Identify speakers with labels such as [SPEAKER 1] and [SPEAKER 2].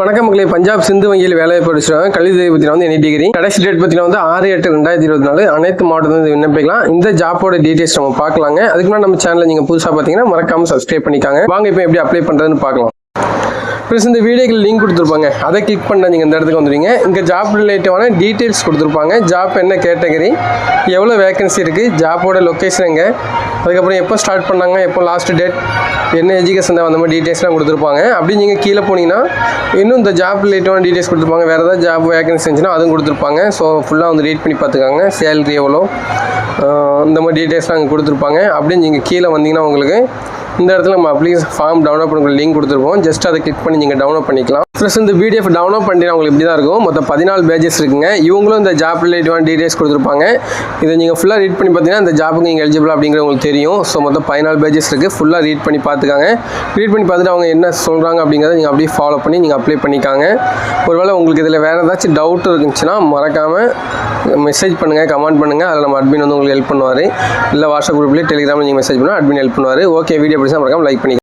[SPEAKER 1] வணக்கம் மக்களே. பஞ்சாப் சிந்து வங்கியில் வேலையை படிச்சிருக்காங்க கல்வி தேதி பத்தின வந்து எனி டிகிரி கடைசி டேட் பத்தின வந்து ஆறு எட்டு ரெண்டாயிரத்தி இருபத்தி நாலு. அனைத்து மாவட்டத்தில் விண்ணப்பிக்கலாம். இந்த ஜாப்போட டீடைல்ஸ் நம்ம பார்க்கலாங்க. அதுக்கு முன்னாடி நம்ம சேனல் நீங்கள் புதுசாக பார்த்தீங்கன்னா மறக்காம சப்ஸ்கிரைப் பண்ணிக்காங்க. வாங்க இப்போ எப்படி அப்ளை பண்ணுறதுன்னு பார்க்கலாம். ப்ளஸ் இந்த வீடியோக்கு லிங்க் கொடுத்துருப்பாங்க. அதை கிளிக் பண்ணால் நீங்கள் இந்த இடத்துக்கு வந்துடுங்க இங்கே ஜாப் ரிலேட்டிவான டீட்டெயில்ஸ் கொடுத்துருப்பாங்க. ஜாப் என்ன கேட்டகரி எவ்வளோ வேகன்சி இருக்குது ஜாப்போட லொக்கேஷன் எங்கே அதுக்கப்புறம் எப்போ ஸ்டார்ட் பண்ணாங்க எப்போ லாஸ்ட் டேட் என்ன எஜுகேஷன் தான் அந்த மாதிரி டீட்டெயில்ஸ்லாம் கொடுத்துருப்பாங்க. அப்படி நீங்கள் கீழே போனீங்கன்னா இன்னும் இந்த ஜாப் ரிலேட்டிவான டீட்டெயில்ஸ் கொடுத்துருப்பாங்க. வேறு ஏதாவது ஜாப் வேகன்சி இருந்துச்சுன்னா அதுவும் கொடுத்துருப்பாங்க. ஸோ ஃபுல்லாக வந்து ரீட் பண்ணி பார்த்துக்காங்க. சேலரி எவ்வளோ இந்த மாதிரி டீட்டெயில்ஸ்லாம் அங்கே கொடுத்துருப்பாங்க. அப்படின்னு நீங்கள் கீழே வந்தீங்கன்னா உங்களுக்கு இந்த இடத்துல நம்ம அப்ளிகேஷன் ஃபார்ம் டவுன்லோட் பண்ணுற லிங்க் கொடுத்துருப்போம். ஜஸ்ட் அதை கிளிக் பண்ணி நீங்கள் டவுன்லோட் பண்ணிக்கலாம். ப்ளஸ் இந்த பிடிஎஃப் டவுன்லோட் பண்ணிட்டீங்கன்னா உங்களுக்கு இப்படி தான் இருக்கும். மொத்தம் பதினாலு பேஜஸ் இருக்குங்க. இவங்களும் இந்த ஜாப் ரிலேட்டிவான டீடைல்ஸ் கொடுத்துருப்பாங்க. இதை நீங்கள் ஃபுல்லாக ரீட் பண்ணி பார்த்தீங்கன்னா இந்த ஜாப்புக்கு நீங்கள் எலிஜிபிள் அப்படிங்கிற உங்களுக்கு தெரியும். ஸோ மொத்தம் பதினாலு பேஜஸ் இருக்குது ஃபுல்லாக ரீட் பண்ணி பார்த்துக்காங்க. ரீட் பண்ணி பார்த்துட்டு அவங்க என்ன சொல்கிறாங்க அப்படிங்கிறத நீங்கள் அப்படியே ஃபாலோ பண்ணி நீங்கள் அப்ளை பண்ணிக்காங்க. ஒருவேளை உங்களுக்கு இதில் வேறு ஏதாச்சும் டவுட் இருந்துச்சுன்னா மறக்காமல் மெசேஜ் பண்ணுங்கள் கமெண்ட் பண்ணுங்கள் அதில் நம்ம அட்மின் வந்து உங்களுக்கு ஹெல்ப் பண்ணுவார். இல்லை வாட்ஸ்அப் குரூப்லேயே டெலிகிராமில் நீங்கள் மெசேஜ் பண்ணுவோம் அட்மின் ஹெல்ப் பண்ணுவார். ஓகே வீடியோ பிடிச்சா மறக்காம லைக் பண்ணி